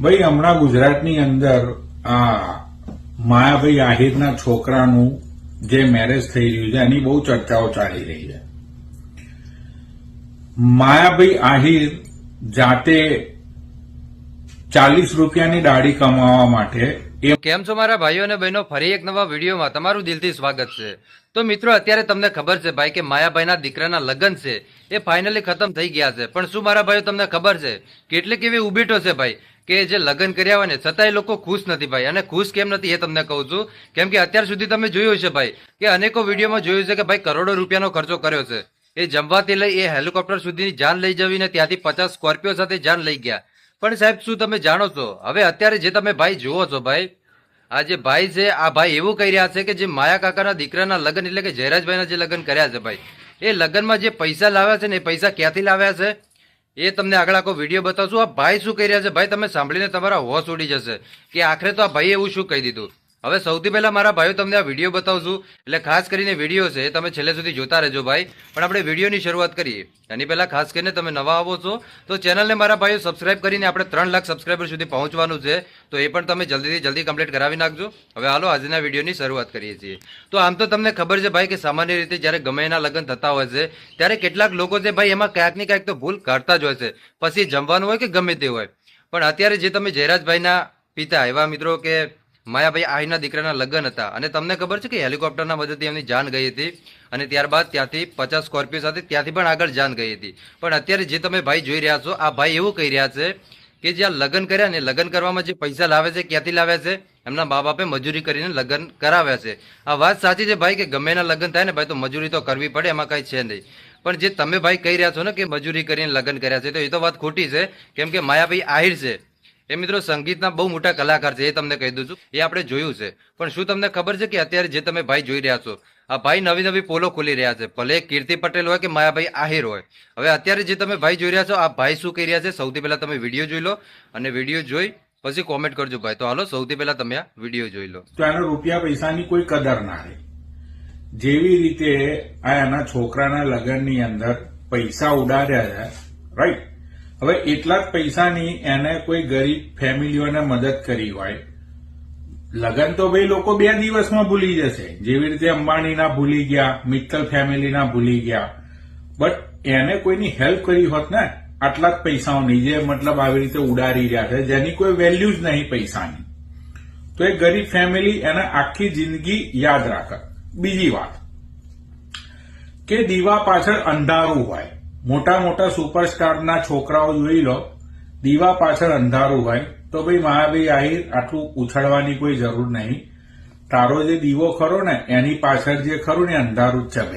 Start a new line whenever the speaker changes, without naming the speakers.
ભાઈ, હમણાં ગુજરાતની અંદર આ માયાભાઈ આહિરના છોકરાનું જે મેરેજ થઈ રહ્યું છે, એની બહુ ચર્ચાઓ ચાલી રહી છે. માયાભાઈ આહિર જાતે ચાલીસ રૂપિયાની દાઢી કમાવા માટે
કેમ છો મારા ભાઈઓ અને બહેનો? ફરી એક નવા વિડીયોમાં તમારું દિલથી સ્વાગત છે. તો મિત્રો, અત્યારે તમને ખબર છે ભાઈ કે માયાભાઈના દીકરાના લગ્ન છે. એ ફાઇનલી ખતમ થઈ ગયા છે. પણ શું મારા ભાઈઓ, તમને ખબર છે? કેટલીક એવી ઉભીટો છે ભાઈ? કે જે લગ્ન કર્યા હોય ને, છતાંય લોકો ખુશ નથી ભાઈ. અને ખુશ કેમ નથી એ તમને કહું છું. કેમ કે અત્યાર સુધી તમે જોયું છે ભાઈ કે અનેકો વિડીયોમાં જોયું છે કે ભાઈ કરોડો રૂપિયાનો ખર્ચો કર્યો છે. એ જમવાથી લઈ, એ હેલિકોપ્ટર સુધીની જાન લઈ જવીને ત્યાંથી પચાસ સ્કોર્પિયો સાથે જાન લઈ ગયા. પણ સાહેબ, શું તમે જાણો છો? હવે અત્યારે જે તમે ભાઈ જુઓ છો ભાઈ, આ જે ભાઈ છે, આ ભાઈ એવું કહી રહ્યા છે કે જે માયા કાકાના દીકરાના લગ્ન એટલે કે જયરાજભાઈના જે લગ્ન કર્યા છે ભાઈ. એ લગ્નમાં જે પૈસા લાવ્યા છે ને એ પૈસા ક્યાંથી લાવ્યા છે? એ તમને આગળ આખો વીડિયો બતાવશું. આ ભાઈ શું કહી રહ્યા છે? ભાઈ, તમે સાંભળીને તમારા હોશ ઉડી જશે કે આખરે તો આ ભાઈએ એવું શું કહી દીધું? હવે સૌથી પહેલા મારા ભાઈઓ તમને આ વીડિયો બતાવશું એટલે ખાસ કરીને વીડિયો છે, તમે છેલ્લે સુધી જોતા રહેજો ભાઈ. પણ આપણે વિડીયોની શરૂઆત કરીએ. એની પહેલાં ખાસ કરીને તમે નવા આવો છો, તો ચેનલને મારા ભાઈઓ સબસ્ક્રાઇબ કરીને આપણે ત્રણ લાખ સબસ્ક્રાઇબર સુધી પહોંચવાનું છે. તો એ પણ તમે જલ્દીથી જલ્દી કમ્પ્લીટ કરાવી નાખજો. હવે હાલો આજના વિડીયોની શરૂઆત કરીએ છીએ. તો આમ તો તમને ખબર છે ભાઈ કે સામાન્ય રીતે જ્યારે ગમે એના લગ્ન થતા હોય છે, ત્યારે કેટલાક લોકો છે ભાઈ એમાં ક્યાંક ને ક્યાંક તો ભૂલ કરતા જ હોય છે. પછી જમવાનું હોય કે ગમે તે હોય. પણ અત્યારે જે તમે જયરાજભાઈના પિતા એવા મિત્રો કે માયાભાઈ આહીના દીકરાના લગ્ન હતા. અને તમને ખબર છે કે હેલિકોપ્ટરના મદદથી એમની જાન ગઈ હતી. અને ત્યારબાદ ત્યાંથી પચાસ સ્કોર્પિયો સાથે ત્યાંથી પણ આગળ જાન ગઈ હતી. પણ અત્યારે જે તમે ભાઈ જોઈ રહ્યા છો, આ ભાઈ એવું કહી રહ્યા છે કે જે આ લગ્ન કર્યા ને લગ્ન કરવામાં જે પૈસા લાવે છે, ક્યાંથી લાવે છે, એમના મા બાપે મજૂરી કરીને લગ્ન કરાવ્યા છે. આ વાત સાચી છે ભાઈ કે ગમે એના લગ્ન થાય ને ભાઈ તો મજૂરી તો કરવી પડે, એમાં કાંઈ છે નહીં. પણ જે તમે ભાઈ કહી રહ્યા છો ને કે મજૂરી કરીને લગ્ન કર્યા છે, તો એ તો વાત ખોટી છે. કેમ કે માયાભાઈ આહિર છે. એ મિત્રો સંગીતના બહુ મોટા કલાકાર છે, એ તમને કહી દઉં છું. એ આપણે જોયું છે. પણ શું તમને ખબર છે કે અત્યારે જે તમે ભાઈ જોઈ રહ્યા છો, આ ભાઈ નવી નવી પોલો ખોલી રહ્યા છે. ભલે કીર્તિ પટેલ હોય કે માયાભાઈ આહિર હોય. હવે અત્યારે જે તમે ભાઈ જોઈ રહ્યા છો, આ ભાઈ શું કહી રહ્યા છે, સૌથી પહેલા તમે વીડિયો જોઈ લો અને વીડિયો જોઈ પછી કોમેન્ટ કરજો ભાઈ. તો હાલો, સૌથી પહેલા તમે આ વીડિયો જોઈ લો.
તો એનો રૂપિયા પૈસાની કોઈ કદર ના રહે. જેવી રીતે આ એના છોકરાના લગ્નની અંદર પૈસા ઉડાડ્યા છે રાઈટ હવે એટલા જ પૈસાની એને કોઈ ગરીબ ફેમિલીઓને મદદ કરી હોય, લગ્ન તો ભાઈ લોકો બે દિવસમાં ભૂલી જશે. જેવી રીતે અંબાણીના ભૂલી ગયા, મિત્તલ ફેમિલીના ભૂલી ગયા. બટ એને કોઈની હેલ્પ કરી હોત ને, આટલા જ પૈસાઓની, જે મતલબ આવી રીતે ઉડાડી રહ્યા છે, જેની કોઈ વેલ્યુ જ નહીં પૈસાની. તો એ ગરીબ ફેમિલી એને આખી જિંદગી યાદ રાખે. બીજી વાત, કે દીવા પાછળ અંધારું હોય. મોટા મોટા સુપરસ્ટારના છોકરાઓ જોઈ લો. દીવા પાછળ અંધારું હોય તો ભાઈ મહાભાઈ આહિર આટલું ઉછળવાની કોઈ જરૂર નહીં. તારો જે દીવો ખરો ને, એની પાછળ જે ખરું ને, અંધારું જ છે